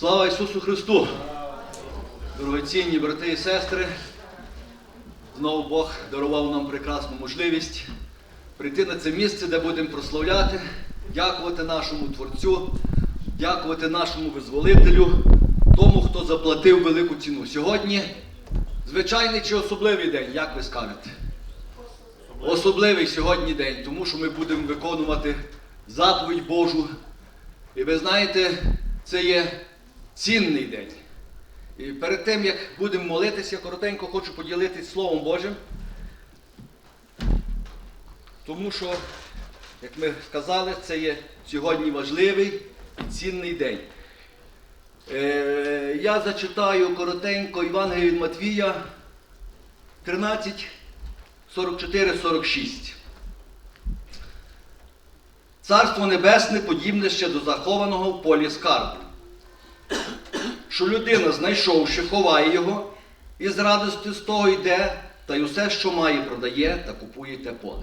Слава Ісусу Христу! Дорогоцінні брати і сестри, знову Бог дарував нам прекрасну можливість прийти на це місце, де будемо прославляти, дякувати нашому Творцю, дякувати нашому визволителю, тому, хто заплатив велику ціну. Сьогодні звичайний чи особливий день, як ви скажете? Особливий сьогодні день, тому що ми будемо виконувати заповідь Божу. І ви знаєте, це є цінний день. І перед тим, як будемо молитися, коротенько хочу поділитися Словом Божим. Тому що, як ми сказали, це є сьогодні важливий і цінний день. Е, я зачитаю коротенько Євангелія від Матвія 13, 44-46. Царство Небесне подібне ще до захованого в полі скарбу. Що людина, знайшовши, ховає його, і з радості з того йде, та й усе, що має, продає та купує те поле.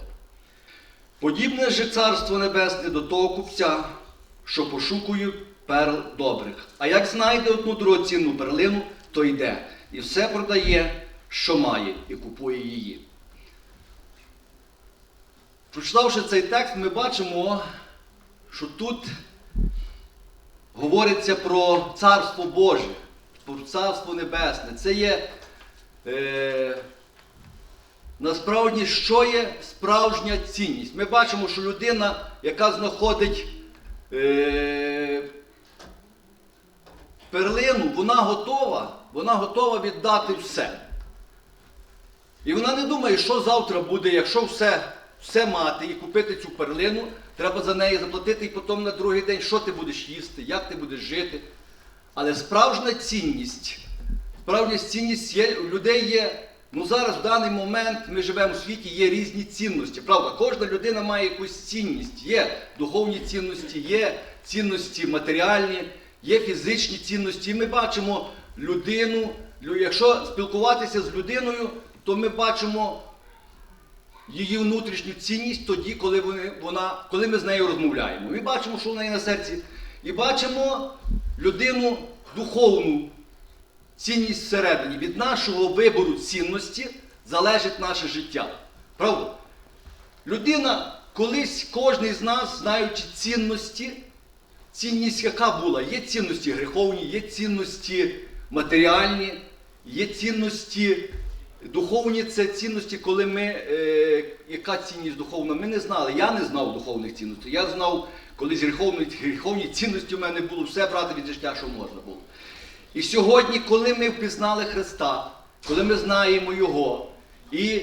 Подібне же царство небесне до того купця, що пошукує перл добрих. А як знайде одну дорогоцінну перлину, то йде і все продає, що має, і купує її. Прочитавши цей текст, ми бачимо, що тут говориться про Царство Боже, про Царство Небесне. Це є е, насправді, що є справжня цінність. Ми бачимо, що людина, яка знаходить е, перлину, вона готова, вона готова віддати все. І вона не думає, що завтра буде, якщо все, все мати і купити цю перлину, треба за неї заплатити і потім на другий день, що ти будеш їсти, як ти будеш жити. Але справжня цінність, справжня цінність є, у людей є. Ну зараз в даний момент ми живемо у світі, є різні цінності. Правда, кожна людина має якусь цінність. Є духовні цінності, є цінності матеріальні, є фізичні цінності. І ми бачимо людину, якщо спілкуватися з людиною, то ми бачимо її внутрішню цінність тоді, коли, вони- вона, коли ми з нею розмовляємо. Ми бачимо, що в неї на серці. І бачимо людину духовну цінність всередині. Від нашого вибору цінності залежить наше життя. Правда? Людина, колись кожен з нас, знаючи цінності, цінність яка була? Є цінності гріховні, є цінності матеріальні, є цінності духовні, це цінності, коли ми. Е, яка цінність духовна? Ми не знали. Я не знав духовних цінностей. Я знав, колись гріховні, гріховні цінності у мене було все брати від життя, що можна було. І сьогодні, коли ми впізнали Христа, коли ми знаємо Його, і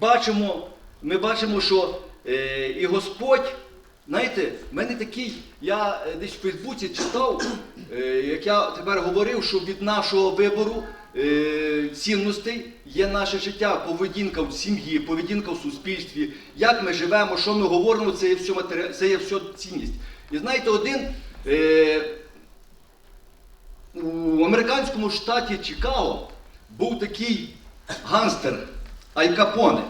бачимо, ми бачимо, що е, і Господь, знаєте, в мене такий, я е, десь в Фейсбуці читав, е, як я тепер говорив, що від нашого вибору е, цінностей є наше життя, поведінка в сім'ї, поведінка в суспільстві, як ми живемо, що ми говоримо, це є все, матері... це є все цінність. І знаєте, один. Е, у американському штаті Чикаго був такий ганстер Аль Капоне.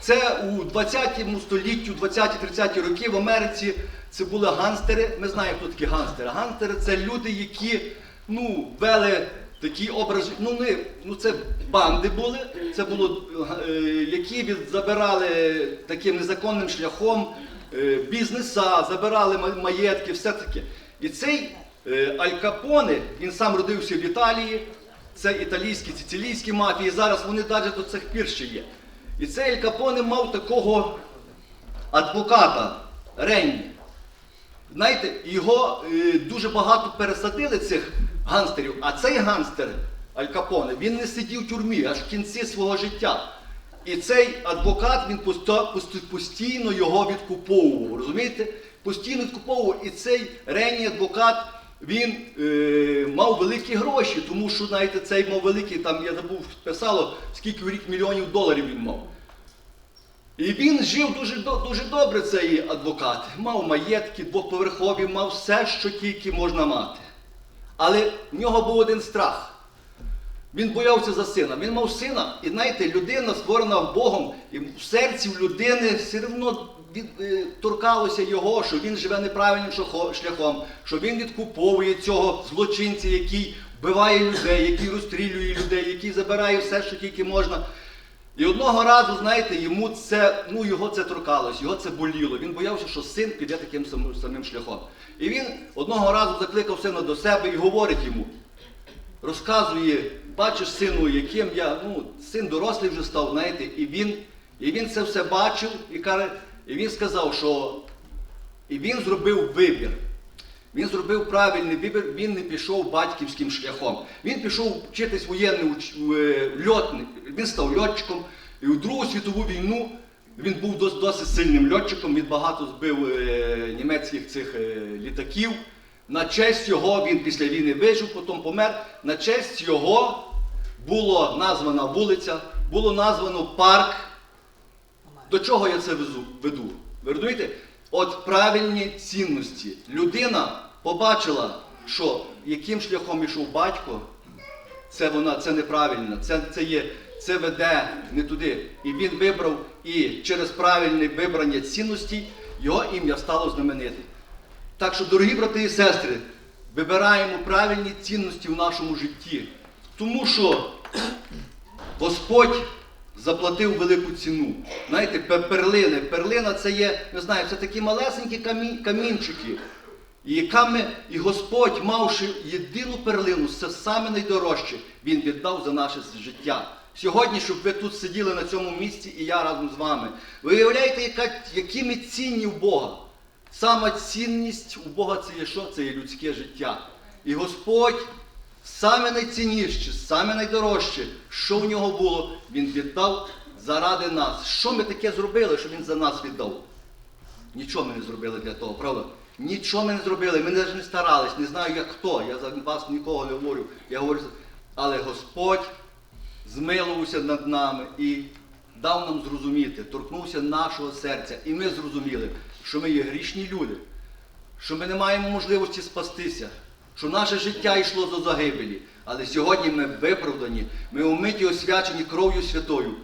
Це у 20 столітті, у 20-30 роки в Америці це були ганстери. Ми знаємо, хто такі ганстери. Ганстери це люди, які ну, вели такі образи. Ну, не, ну це банди були, це було, е, які від, забирали таким незаконним шляхом е, бізнеса, забирали маєтки, все таке. І цей е, Аль Капоне, він сам родився в Італії, це італійські, сицилійські мафії, зараз вони навіть до цих пір ще є. І цей Аль Капоне мав такого адвоката Ренні. Знаєте, його е, дуже багато пересадили цих ганстерів, а цей ганстер Аль Капоне, він не сидів в тюрмі аж в кінці свого життя. І цей адвокат він постійно його відкуповував. Розумієте? Постійно відкуповував. І цей Ренні адвокат він е, мав великі гроші, тому що, знаєте, цей мав великий, там я забув, писало, скільки в рік мільйонів доларів він мав. І він жив дуже, дуже добре, цей адвокат. Мав маєтки, двоповерхові, мав все, що тільки можна мати. Але в нього був один страх. Він боявся за сина. Він мав сина, і знаєте, людина, створена Богом, і в серці в людини все одно е, торкалося його, що він живе неправильним шляхом, що він відкуповує цього злочинця, який вбиває людей, який розстрілює людей, який забирає все, що тільки можна. І одного разу, знаєте, йому це, ну його це торкалось, його це боліло. Він боявся, що син піде таким самим, шляхом. І він одного разу закликав сина до себе і говорить йому, розказує, бачиш, сину, яким я, ну, син дорослий вже став, знаєте, і він, і він це все бачив, і каже, і він сказав, що і він зробив вибір. Він зробив правильний вибір, він не пішов батьківським шляхом. Він пішов вчитись воєнний е, льотник. Він став льотчиком. І у Другу світову війну він був дос- досить сильним льотчиком. Він багато збив е, німецьких цих е, літаків. На честь його він після війни вижив, потім помер. На честь його було названа вулиця, було названо парк. До чого я це веду? Ви розумієте? От правильні цінності. Людина побачила, що яким шляхом йшов батько, це вона, це неправильно, це, це, є, це веде не туди. І він вибрав, і через правильне вибрання цінностей його ім'я стало знаменитим. Так що, дорогі брати і сестри, вибираємо правильні цінності в нашому житті. Тому що Господь заплатив велику ціну. Знаєте, перлини. Перлина це є, не знаю, це такі малесенькі камі- камінчики. Яка і Господь, мавши єдину перлину, це саме найдорожче, Він віддав за наше життя. Сьогодні, щоб ви тут сиділи на цьому місці і я разом з вами. Ви уявляєте, яка, які ми цінні в Бога. Сама цінність у Бога це є що? Це є людське життя. І Господь саме найцінніше, саме найдорожче, що в нього було, він віддав заради нас. Що ми таке зробили, що він за нас віддав? Нічого ми не зробили для того, правда? Нічого ми не зробили, ми навіть не старались, не знаю як хто. Я за вас нікого не говорю. Я говорю, але Господь змилувався над нами і дав нам зрозуміти, торкнувся нашого серця. І ми зрозуміли, що ми є грішні люди, що ми не маємо можливості спастися, що наше життя йшло до загибелі. Але сьогодні ми виправдані, ми умиті освячені кров'ю святою,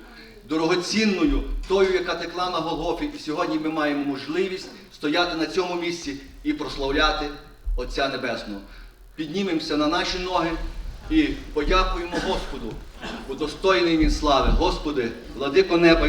дорогоцінною, тою, яка текла на Голгофі. І сьогодні ми маємо можливість стояти на цьому місці і прославляти Отця Небесного. Піднімемося на наші ноги і подякуємо Господу, бо достойний він слави. Господи, владико неба.